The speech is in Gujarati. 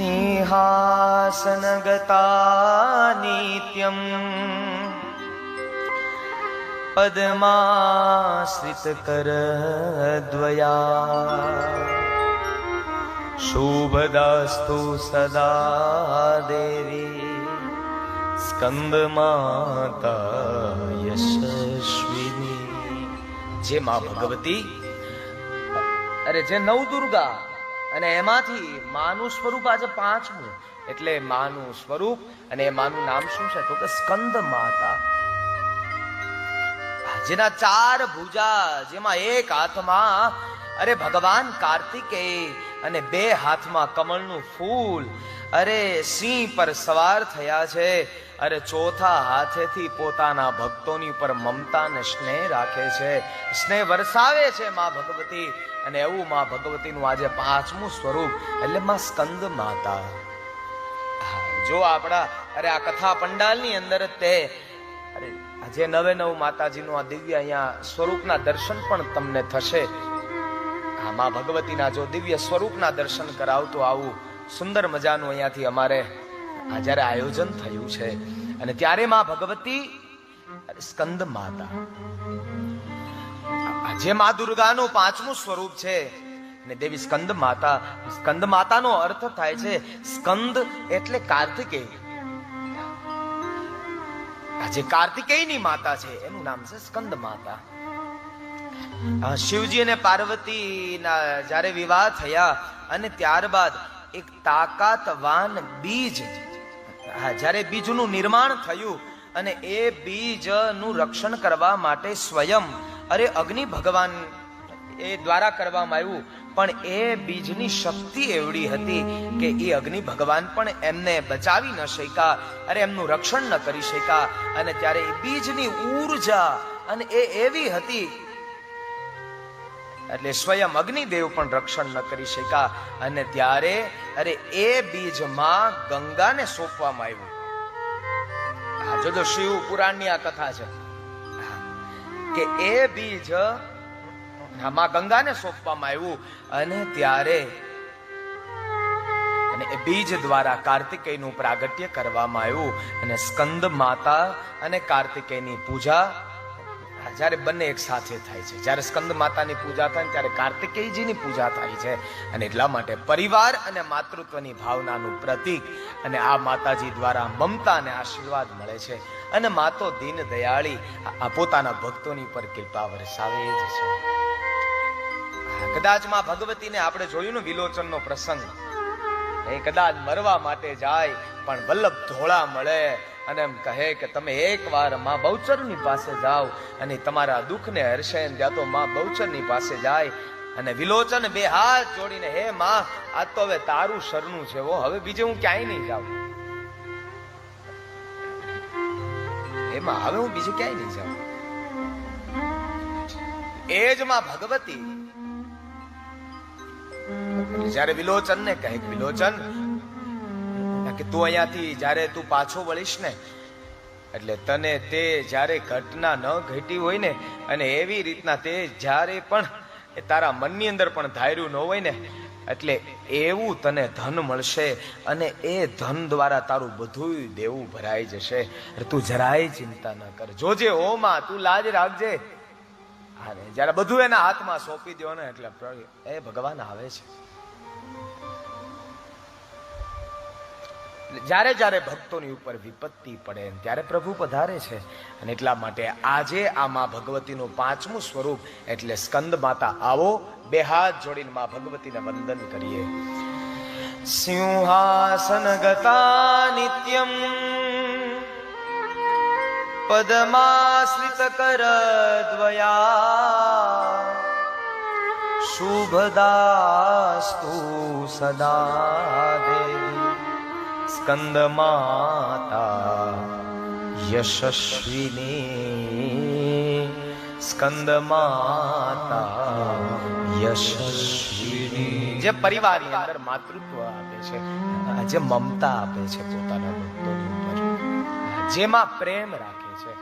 सिंहासनगता नित्यम् पद्माश्रितकरद्वया शुभदास्तु सदा देवी स्कन्दमाता यशस्विनी जे मा भगवती अरे जे नवदुर्गा અને એમાંથી માનું સ્વરૂપ આજે પાંચમું. એટલે માનું સ્વરૂપ અને એ માનું નામ શું છે? તો કે સ્કંદ માતા. જેના ચાર ભુજા, જેમાં એક હાથમાં અરે ભગવાન કાર્તિકેય અને બે હાથમાં કમળનું ફૂલ. અરે, સિંહ પર સવાર થયા છે. અરે, ચોથા હાથેથી પોતાના ભક્તોની ઉપર મમતા અને સ્નેહ રાખે છે. સ્નેહ વરસાવે છે માં ભગવતી. અને એવું માં ભગવતીનું આજે પાંચમું સ્વરૂપ. એટલે માં સ્કંદ માતા. જો આપણા, અરે, આ કથા પંડાલની અંદર તે, અરે, આજે નવે નવ માતાજીનું આ દિવ્ય અહીંયા સ્વરૂપના દર્શન પણ તમને થશે. આ મા ભગવતીના જો દિવ્ય સ્વરૂપના દર્શન કરાવતો આવું સુંદર મજાનું અહીંયાથી અમારે આ જ્યારે આયોજન થયું છે. અને ત્યારે મા ભગવતી સ્કંદ માતા. જે મા દુર્ગાનું પાંચમું સ્વરૂપ છે ને દેવી સ્કંદ માતા, સ્કંદ માતાનો અર્થ થાય છે સ્કંદ એટલે કાર્તિકેય. આ જે કાર્તિકેયની માતા છે, એનું નામ છે સ્કંદ માતા. શિવજી અને પાર્વતીના જ્યારે વિવાહ થયા અને ત્યારબાદ એક તાકાતવાન બીજ હા, જ્યારે બીજનું નિર્માણ થયું અને એ બીજનું રક્ષણ કરવા માટે સ્વયં અરે અગ્નિ ભગવાન એ દ્વારા કરવામાં આવ્યું પણ એ બીજની શક્તિ એવડી હતી કે એ અગ્નિ ભગવાન પણ એમને બચાવી ન શક્યા અરે એમનું રક્ષણ ન કરી શક્યા અને ત્યારે એ બીજની ઊર્જા અને એ એવી હતી એટલે સ્વયં અગ્નિદેવ પણ રક્ષણ ન કરી શક્યા. અને ત્યારે, અરે, એ બીજમાં ગંગાને સોંપવામાં આવ્યું. જોજો શિવ પુરાણની આ કથા છે. કે એ બીજમાં ગંગાને સોંપવામાં આવ્યું. અને ત્યારે, અને એ બીજ દ્વારા કાર્તિકેયનું પ્રાગટ્ય કરવામાં આવ્યું. અને સ્કંદ માતા અને કાર્તિકેયની પૂજા જ્યારે બંને એક સાથે થાય છે, જ્યારે સ્કંદ માતાની પૂજા થાય ત્યારે કાર્તિકેયજીની પૂજા થાય છે. અને એટલા માટે પરિવાર અને માતૃત્વની ભાવનાનું પ્રતીક અને આ માતાજી દ્વારા મમતા અને આશીર્વાદ મળે છે. અને માતો દીન દયાળી આ- પોતાના ભક્તોની પર કૃપા વરસાવે છે. કદાચમાં ભગવતીને આપણે જોયું ને વિલોચનનો પ્રસંગ. એ કદાચ મરવા માટે જાય, પણ વલ્લભ ધોળા મળે. અને એમ કહે કે તમે એકવારમાં બહુચરની પાસે જાઓ અને તમારા દુઃખને હરશે ત્યાં તો માં બહુચરની પાસે જાય. અને વિલોચન બે હાથ જોડીને, હે માં, આ તો હવે તારું શરણું છે હો, હવે બીજે હું ક્યાંય નહીં જાઉં. એમાં હવે હું બીજે ક્યાંય નહીં જાઉં? એ જ માં ભગવતી એટલે જ્યારે વિલોચન ને કહે વિલોચન કે તું અહીંયાથી જ્યારે તું પાછો વળીશ ને એટલે તને તે જ્યારે ઘટના ન ઘટી હોય ને અને એવી રીતના તે જ્યારે પણ એ તારા મનની અંદર પણ ધાર્યું ન હોય ને એટલે એવું તને ધન મળશે અને એ ધન દ્વારા તારું બધું દેવું ભરાઈ જશે. તું જરાય ચિંતા ન કર. જોજે ઓમાં તું લાજ રાખજે. ને, જ્યારે બધું એના હાથમાં સોંપી દો ને એટલે એ ભગવાન આવે છે. જ્યારે જ્યારે ભક્તોની ઉપર વિપત્તિ પડે ત્યારે પ્રભુ પધારે છે. અને એટલા માટે આજે આ માં ભગવતીનું પાંચમું સ્વરૂપ એટલે સ્કંદ માતા, આવો બે હાથ જોડીને માં ભગવતીને વંદન કરીએ. સિંહાસન ગતા નિત્યમ, પદમાશ્રિત કર દ્વયા, શુભદાસ્તુ સદા દેવી. સ્કંદ માતા યશસ્વિની સ્કંદ માતા યશસ્વિની જે પરિવારની અંદર માતૃત્વ આપે છે જે મમતા આપે છે પોતાના ભક્તોની ઉપર, જેમાં પ્રેમ રાખે છે.